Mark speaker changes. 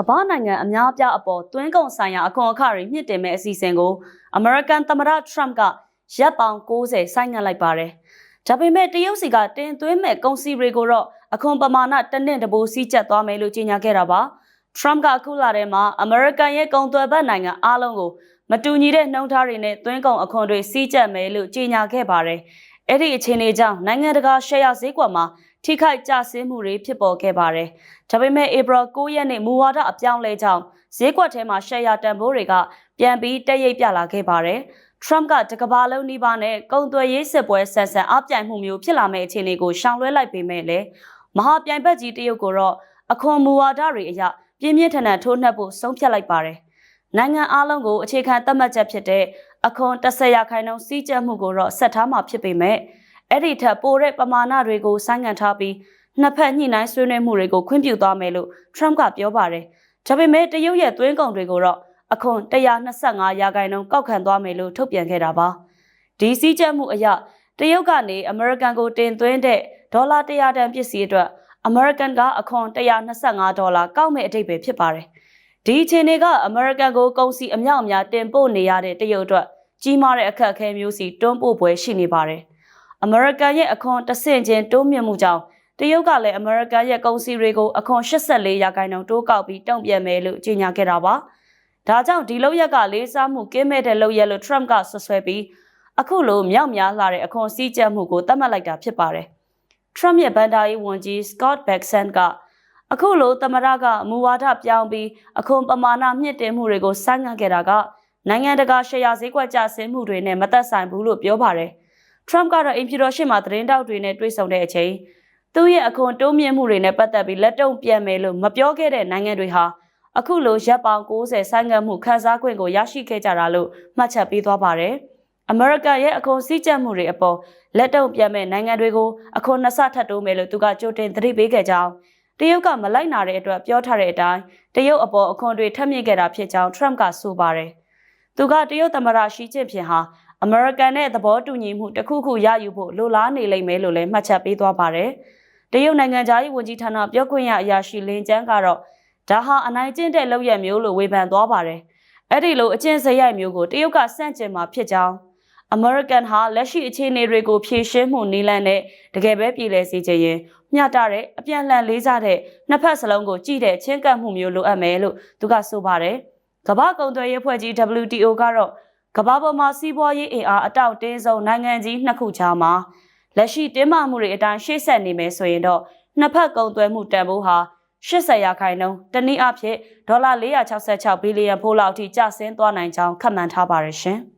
Speaker 1: ကမ္ဘာနိုင်ငံအများအပြားအပေါ်သွင်းကုန်ဆိုင်ရာအခွန်အခတွေမြင့်တင်မဲ့အစီအစဉ်ကိုအမေရိကန်သမ္မတထရမ့်ကရပ်ပေါင်း60ဆိုင်းငံ့လိုက်ပါတယ်။ဒါပေမဲ့တရုတ်စီကတင်သွင်းမဲ့ကုန်စည်တွေကိုတော့အခွန်ပမာဏတစ်နှစ်တဘိုးစီးကျက်သွားမယ်လို့ကြေညာခဲ့တာပါ။ Trump ကအခုလာတဲ့မှာအမေရိကန်ရဲ့ကုန်သွယ်ဘက်နိုင်ငံအားလုံးကိုမတူညီတဲ့နှုန်းထားတွေနဲ့သွင်းကုန်အခွန်တွေစီးကျက်မယ်လို့ကြေညာခဲ့ပါတယ်။အဲ့ဒီအခြေအနေကြောင့်နိုင်ငံတကာရှယ်ယာဈေးကွက်မှာ ထိခိုက်ကျဆင်းမှုတွေဖြစ်ပေါ်ခဲ့ပါတယ်။ဒါပေမဲ့ဧပြီ9ရက်နေ့မူဝါဒအပြောင်းလဲကြောင့်ဈေးကွက်ထဲမှာရှယ်ယာတန်ဖိုးတွေကပြန်ပြီးတက်ရိပ်ပြလာခဲ့ပါတယ်။ Trump ကတကဘာလုံးနှီးပါနဲ့ကုန်သွယ်ရေးစစ်ပွဲဆန်ဆန်အပြိုင်မှုမျိုးဖြစ်လာမယ့်အခြေအနေကိုရှောင်လွှဲလိုက်ပေမဲ့လည်းမဟာပြိုင်ဘက်ကြီးတရုတ်ကိုတော့အခွန်မူဝါဒတွေအရပြင်းပြင်းထန်ထန်ထိုးနှက်ဖို့ဆုံးဖြတ်လိုက်ပါတယ်။နိုင်ငံအလုံးကိုအခြေခံသတ်မှတ်ချက်ဖြစ်တဲ့အခွန်10ရာခိုင်နှုန်းစီးကျက်မှုကိုတော့ဆက်ထားမှာဖြစ်ပေမဲ့ အဲ့ဒီထက်ပိုတဲ့ပမာဏတွေကိုဆိုင်းငံ့ထားပြီးနှစ်ဖက်ညှိနှိုင်းဆွေးနွေးမှုတွေကိုခွင့်ပြုသွားမယ်လို့ Trump ကပြောပါတယ်။ဒါပေမဲ့တရုတ်ရဲ့သွင်းကုန်တွေကိုတော့အခွန်125ရာခိုင်နှုန်းကောက်ခံသွားမယ်လို့ထုတ်ပြန်ခဲ့တာပါ။ဒီစည်းကြပ်မှုအရတရုတ်ကနေအမေရိကန်ကိုတင်သွင်းတဲ့ဒေါ်လာ100တန်ပစ္စည်းအတွက်အမေရိကန်ကအခွန်125ဒေါ်လာကောက်မဲ့အထိပ္ပယ်ဖြစ်ပါတယ်။ဒီအခြေအနေကအမေရိကန်ကိုကုန်စည်အမြောက်အများတင်ပို့နေရတဲ့တရုတ်အတွက်ကြီးမားတဲ့အခက်အခဲမျိုးစီတွန်းပို့ပွဲရှိနေပါတယ်။ အမေရိကန်ရဲ့အခွန်တဆင့်ချင်းတိုးမြင့်မှုကြောင့်တရုတ်ကလည်းအမေရိကန်ရဲ့ကုန်စည်တွေကိုအခွန်84ရာခိုင်နှုန်းတိုးကောက်ပြီးတုံ့ပြန်မယ်လို့ကြေညာခဲ့တာပါ။ဒါကြောင့်ဒီလောက်ရက်ကလေးစားမှုကင်းမဲ့တဲ့လောက်ရလို့ Trump ကဆွဆွဲပြီးအခုလိုမြောက်များလာတဲ့အခွန်စည်းကြပ်မှုကိုသတ်မှတ်လိုက်တာဖြစ်ပါတယ်။ Trump ရဲ့ဗန်ဒါရေးဝန်ကြီး Scott Bessent ကအခုလိုသမရကမူဝါဒပြောင်းပြီးအခွန်ပမာဏမြင့်တင်မှုတွေကိုဆိုင်းငံ့ခဲ့တာကနိုင်ငံတကာရှယ်ယာဈေးကွက်ကျဆင်းမှုတွေနဲ့မသက်ဆိုင်ဘူးလို့ပြောပါတယ်။ Trump ကတော့အင်ဖြူတော်ရှိမှသတင်းတောက်တွေနဲ့တွေ့ဆုံတဲ့အချိန်သူ့ရဲ့အခွန်တိုးမြင့်မှုတွေနဲ့ပတ်သက်ပြီးလက်တုံ့ပြန်မယ်လို့မပြောခဲ့တဲ့နိုင်ငံတွေဟာအခုလိုရပ်ပေါင်း90ဆိုင်းငံ့မှုခန်းစား권ကိုရရှိခဲ့ကြတာလို့မှတ်ချက်ပေးသွားပါတယ်။အမေရိကန်ရဲ့အခွန်စည်းကြပ်မှုတွေအပေါ်လက်တုံ့ပြန်မဲ့နိုင်ငံတွေကိုအခွန်နှစ်ဆထပ်တိုးမယ်လို့သူကကြိုတင်သတိပေးခဲ့ကြောင်းတရုတ်ကမလိုက်နာတဲ့အတွက်ပြောထားတဲ့အတိုင်းတရုတ်အပေါ်အခွန်တွေထပ်မြင့်ခဲ့တာဖြစ်ကြောင်း Trump ကဆိုပါတယ်။သူကတရုတ်သမ္မတရှီကျင့်ဖျင်ဟာ အမေရိကန်နဲ့သဘောတူညီမှုတစ်ခုခုရယူဖို့လိုလားနေလိမ့်မယ်လို့လည်းမှတ်ချက်ပေးသွားပါတယ်။တရုတ်နိုင်ငံသားရေးဝန်ကြီးဌာနပြောခွင့်ရအရာရှိလင်းကျန်းကတော့ဒါဟာအနိုင်ကျင့်တဲ့လောက်ရမျိုးလို့ဝေဖန်သွားပါတယ်။အဲ့ဒီလိုအကျင့်စရိုက်မျိုးကိုတရုတ်ကစန့်ကျင်မှာဖြစ်ကြောင်းအမေရိကန်ဟာလက်ရှိအခြေအနေတွေကိုဖြေရှင်းမှုနည်းလမ်းနဲ့တကယ်ပဲပြည်လဲစေချင်ရင်မျှတတဲ့အပြန်လှန်လေးစားတဲ့နှစ်ဖက်စလုံးကိုကြည့်တဲ့ချင်းကပ်မှုမျိုးလိုအပ်မယ်လို့သူကဆိုပါတယ်။ကမ္ဘာကုန်သွယ်ရေးဖွဲ့ကြီး WTO ကတော့ ကမ္ဘာပေါ်မှာစီးပွားရေးအင်အားအတောက်တင်းဆုံးနိုင်ငံကြီးနှစ်ခုကြားမှာလက်ရှိတင်းမာမှုတွေအတိုင်းရှေ့ဆက်နေမယ်ဆိုရင်တော့နှစ်ဖက်ကုန်သွယ်မှုတန်ဖိုးဟာ80ရာခိုင်နှုန်းတနည်းအားဖြင့်ဒေါ်လာ466ဘီလီယံဖိုးလောက်အထိကျဆင်းသွားနိုင်ကြောင်းခန့်မှန်းထားပါရရှင်။